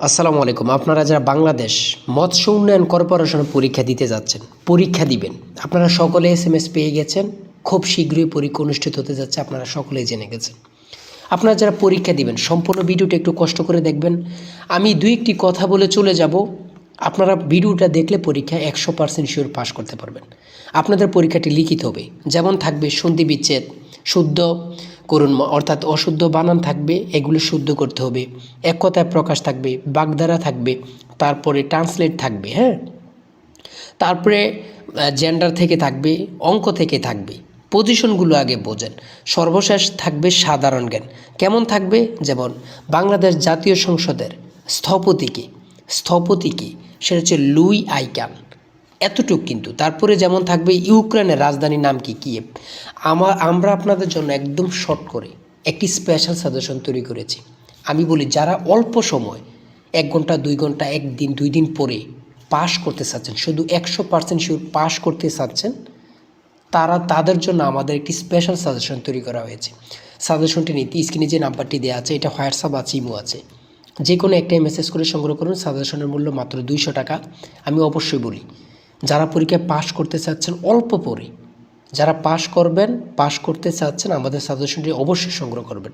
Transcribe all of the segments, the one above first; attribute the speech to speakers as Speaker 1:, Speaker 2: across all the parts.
Speaker 1: আসসালামু আলাইকুম। আপনারা যারা বাংলাদেশ মৎস্য উন্নয়ন কর্পোরেশনের পরীক্ষা দিতে যাচ্ছেন, পরীক্ষা দিবেন। আপনারা সকলে এস এম এস পেয়ে গেছেন। খুব শীঘ্রই পরীক্ষা অনুষ্ঠিত হতে যাচ্ছে, আপনারা সকলেই জেনে গেছেন। আপনারা যারা পরীক্ষা দিবেন, সম্পূর্ণ ভিডিওটা একটু কষ্ট করে দেখবেন। আমি দুই একটি কথা বলে চলে যাব। আপনারা ভিডিওটা দেখলে পরীক্ষা একশো পার্সেন্ট শিওর পাস করতে পারবেন। আপনাদের পরীক্ষাটি লিখিত হবে। যেমন থাকবে সন্ধি বিচ্ছেদ, শুদ্ধ করুন অর্থাৎ অশুদ্ধ বানান থাকবে, এগুলো শুদ্ধ করতে হবে। এক কথায় প্রকাশ থাকবে, বাগধারা থাকবে, তারপরে ট্রান্সলেট থাকবে হ্যাঁ? তারপরে জেন্ডার থেকে থাকবে, অঙ্ক থেকে থাকবে পজিশনগুলো আগে বোঝেন। সর্বশেষ থাকবে সাধারণ জ্ঞান। কেমন থাকবে? যেমন, বাংলাদেশ জাতীয় সংসদের স্থপতি কি? স্থপতি কি? সেটা হচ্ছে লুই আইকান। এতটুক কিন্তু। তারপরে যেমন থাকবে ইউক্রেনের রাজধানীর নাম কি কিয়েভ। আমার আমরা আপনাদের জন্য একদম শর্ট করে একটি স্পেশাল সাজেশন তৈরি করেছি। আমি বলি, যারা অল্প সময়, এক ঘণ্টা, দুই ঘণ্টা, একদিন, দুই দিন পরে পাশ করতে চাচ্ছেন, শুধু একশো পার্সেন্ট শিওর পাশ করতে চাচ্ছেন, তারা তাদের জন্য আমাদের একটি স্পেশাল সাজেশন তৈরি করা হয়েছে। সাজেশনটি নিতে স্ক্রিনে যে নাম্বারটি দেওয়া আছে, এটা হোয়াটসঅ্যাপ আছে, ইমো আছে। যে কোনো একটাই মেসেজ করে সংগ্রহ করুন সাজেশনের মূল্য মাত্র দুইশো টাকা। আমি অবশ্যই বলি যারা পরীক্ষায় পাশ করতে চাচ্ছেন, অল্প পরে। যারা পাশ করবেন পাশ করতে চাচ্ছেন, আমাদের সাজেশনটি অবশ্যই সংগ্রহ করবেন।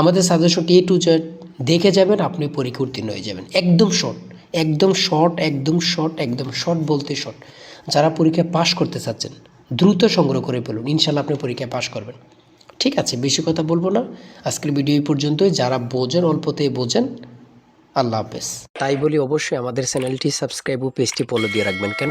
Speaker 1: আমাদের সাজেশনটি এ টু জেড দেখে যাবেন, আপনি পরীক্ষা উত্তীর্ণ হয়ে যাবেন। একদম শর্ট একদম শর্ট একদম শর্ট একদম শর্ট বলতে শর্ট যারা পরীক্ষায় পাশ করতে চাচ্ছেন, দ্রুত সংগ্রহ করে ফেলুন। ইনশাল্লাহ আপনি পরীক্ষায় পাশ করবেন। ঠিক আছে, বেশি কথা বলব না। আজকের ভিডিও এই পর্যন্তই। যারা বোঝেন অল্পতে বোঝেন আল্লাহ হাফেজ। তাই বলি অবশ্যই আমাদের চ্যানেলটি সাবস্ক্রাইব ও পেজটি ফলো দিয়ে রাখবেন। কেন?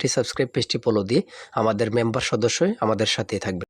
Speaker 1: সাবস্ক্রাইব পেজটি ফলো দিয়ে আমাদের মেম্বার সদস্যই আমাদের সাথে থাকবে।